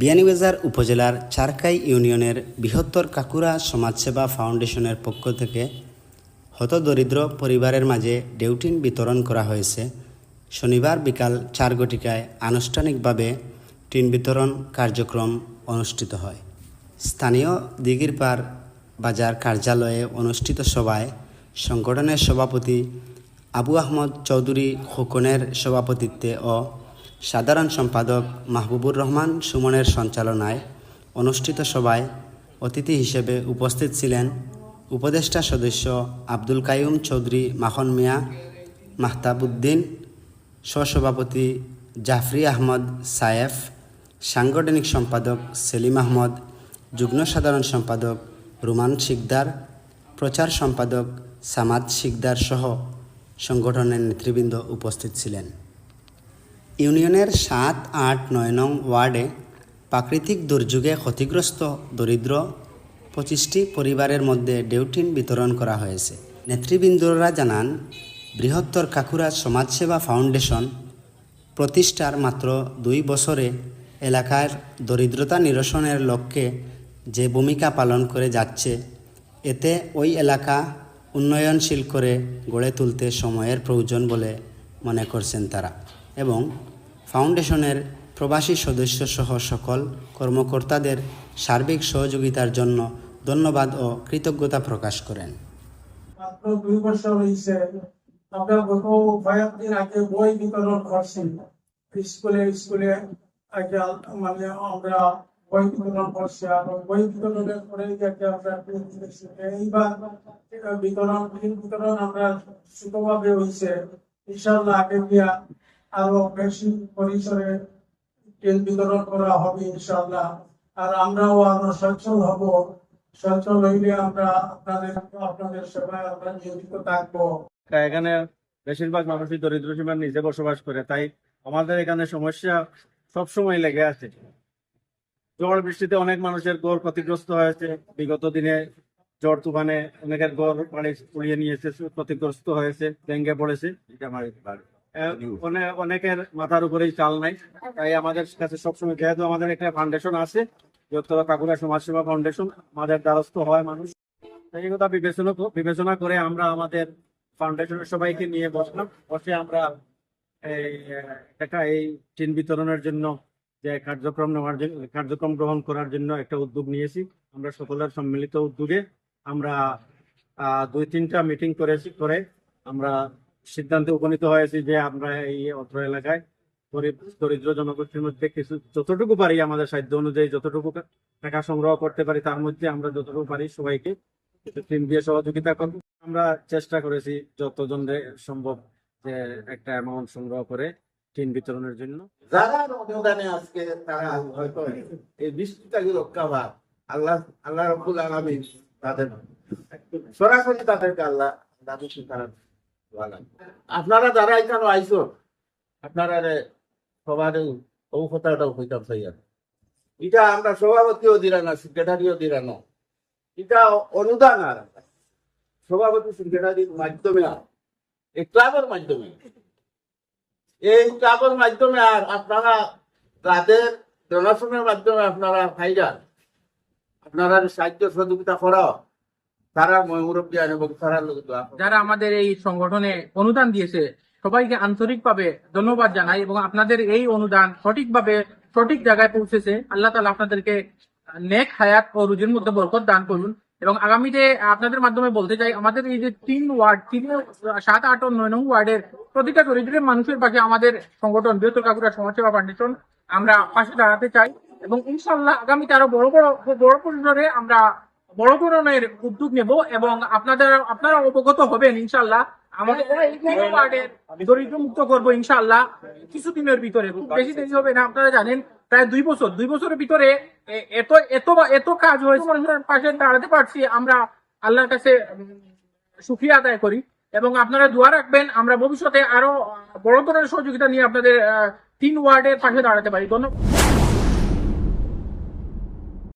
বিয়ানীবাজার উপজেলার চারকাই ইউনিয়নের বৃহত্তর কাকুরা সমাজসেবা ফাউন্ডেশনের পক্ষ থেকে হতদরিদ্র পরিবারের মাঝে ডেউটিন বিতরণ করা হয়েছে। শনিবার বিকাল চার ঘটিকায় আনুষ্ঠানিকভাবে টিন বিতরণ কার্যক্রম অনুষ্ঠিত হয়। স্থানীয় দিঘিরপাড় বাজার কার্যালয়ে অনুষ্ঠিত সভায় সংগঠনের সভাপতি আবু আহমদ চৌধুরী খোকনের সভাপতিত্বে ও সাধারণ সম্পাদক মাহবুবুর রহমান সুমনের সঞ্চালনায় অনুষ্ঠিত সভায় অতিথি হিসেবে উপস্থিত ছিলেন উপদেষ্টা সদস্য আব্দুল কাইয়ুম চৌধুরী মাখন মিয়া, মাহতাবুদ্দিন, সহসভাপতি জাফরি আহমদ সায়েফ, সাংগঠনিক সম্পাদক সেলিম আহমদ, যুগ্ম সাধারণ সম্পাদক রুমান শিকদার, প্রচার সম্পাদক সামাদ শিকদার সহ সংগঠনের নেতৃবৃন্দ উপস্থিত ছিলেন। ইউনিয়নের সাত, আট, নয় নং ওয়ার্ডে প্রাকৃতিক দুর্যোগে ক্ষতিগ্রস্ত দরিদ্র পঁচিশটি পরিবারের মধ্যে ডেউটিন বিতরণ করা হয়েছে। নেতৃবৃন্দরা জানান, বৃহত্তর কাকুরা সমাজসেবা ফাউন্ডেশন প্রতিষ্ঠার মাত্র দুই বছরে এলাকার দরিদ্রতা নিরসনের লক্ষ্যে যে ভূমিকা পালন করে যাচ্ছে, এতে ওই এলাকা উন্নয়নশীল করে গড়ে তুলতে সময়ের প্রয়োজন বলে মনে করছেন তারা। এবং ফাউন্ডেশনের প্রবাসী সদস্য সহ সকল কর্মকর্তাদের সার্বিক সহযোগিতার জন্য ধন্যবাদ ও কৃতজ্ঞতা প্রকাশ করেন। হয়েছে আগে বিতরণ করছি। স্কুলে স্কুলে মানে আমরা বিতরণ করছি আর বই বিতরণের পরে আমরা এইবার বিতরণ বিতরণ আমরা ছোটভাবে হয়েছে ইনশাল্লাহ আগে আরও বেশি পরিসরে তেল বিতরণ করা হবে ইনশাল্লাহ আর আমরাও আরও সচ্ছল হব। সচ্ছল হইলে আমরা আপনাদের আপনাদের সেবায় আমরা নিয়োজিত থাকব। এখানে বেশিরভাগ মানুষই দরিদ্র সীমার নিচে বসবাস করে, তাই আমাদের এখানে সমস্যা সব সময় লেগে আছে। ঝড় বৃষ্টিতে অনেক মানুষের গড় ক্ষতিগ্রস্ত হয়েছে। বিগত দিনে ঝড় তুফানে অনেকের গড় পানি উড়িয়ে নিয়েছে ক্ষতিগ্রস্ত হয়েছে, ভেঙে পড়েছে। এটা আমার অনেকের মাথার উপরেই চাল নাই। তাই আমাদের কাছে সবসময় যেহেতু আমাদের একটা ফাউন্ডেশন আছে বৃহত্তর কাকুরা সমাজসেবা ফাউন্ডেশন আমাদের দ্বারস্থ হয় মানুষ। এই কথা বিবেচনা বিবেচনা করে আমরা আমাদের ফাউন্ডেশনের সবাইকে নিয়ে বসলাম। বসে আমরা এই একটা এই টিন বিতরণের জন্য যে কার্যক্রম নেওয়ার জন্য কার্যক্রম গ্রহণ করার জন্য একটা উদ্যোগ নিয়েছি। আমরা সকলের সম্মিলিত উদ্যোগে আমরা দুই তিনটা মিটিং করেছি করে আমরা সিদ্ধান্তে উপনীত হয়েছি যে আমরা এই অত্র এলাকায় দরিদ্র জনগোষ্ঠীর মধ্যে কিছু, যতটুকু পারি আমাদের সাধ্য অনুযায়ী যতটুকু টাকা সংগ্রহ করতে পারি, তার মধ্যে আমরা যতটুকু পারি সবাইকে টিম দিয়ে সহযোগিতা করব আমরা চেষ্টা করেছি যতজন সম্ভব যে একটা অ্যামাউন্ট সংগ্রহ করে টিন বিতরণের জন্য যারা অনুদানে আজকে তারা হয়তো এই বৃষ্টিটাকে রক্ষা পায় আল্লাহ আল্লাহ রব্বুল আলমিন তাদের, সরাসরি তাদেরকে আল্লাহ বানান। আপনারা যারা এখানে আইসো আপনারা সবার ও হইতাম চাই আর এটা আমরা সভাপতিও দিলা না সেক্রেটারিও দিলা না। এটা অনুদান আর সভাপতি সেক্রেটারির মাধ্যমে আর। এই ক্লাবের মাধ্যমে। এই ক্লাবের মাধ্যমে আর আপনারা তাদের ডোনেশনের মাধ্যমে আপনারা ফাইডার আপনারা সাহায্য সহযোগিতা করো তারা মুরব্বী এবং তারা যারা আমাদের এই সংগঠনে অনুদান দিয়েছে, সবাইকে আন্তরিকভাবে ধন্যবাদ জানাই এবং আপনাদের এই অনুদান সঠিকভাবে, সঠিক জায়গায় পৌঁছেছে। আল্লাহ তালা আপনাদেরকে নেক হায়াত ও রুজির মধ্যে বরকত দান করুন। এবং আগামীতে আপনাদের মাধ্যমে বলতে চাই, আমাদের এই যে তিন ওয়ার্ড, তিন সাত, আট ও নয় নং ওয়ার্ডের প্রতিটা দরিদ্রের মানুষের পাশে আমাদের সংগঠন বৃহত্তর কাকুরা সমাজসেবা ফাউন্ডেশন আমরা পাশে দাঁড়াতে চাই। এবং ইনশাল্লাহ আগামীতে আরও বড় বড় বড় পরিসরে আমরা বড় ধরনের উদ্যোগ নেব এবং আপনাদের আপনারা অবগত হবেন ইনশাল্লাহ আমাদের এই তিন ওয়ার্ডের দরিদ্র মুক্ত করব ইনশাল্লাহ কিছুদিনের ভিতরে বেশি দেরি হবে না আপনারা জানেন। প্রায় দুই বছর দুই বছরের ভিতরে এত এত এত কাজ হয়েছে। পাশে দাঁড়াতে পারছি আমরা আল্লাহর কাছে সুক্রিয়া আদায় করি। এবং আপনারা দোয়া রাখবেন আমরা ভবিষ্যতে আরও বড় ধরনের সহযোগিতা নিয়ে আপনাদের তিন ওয়ার্ডের পাশে দাঁড়াতে পারি। ধন্যবাদ।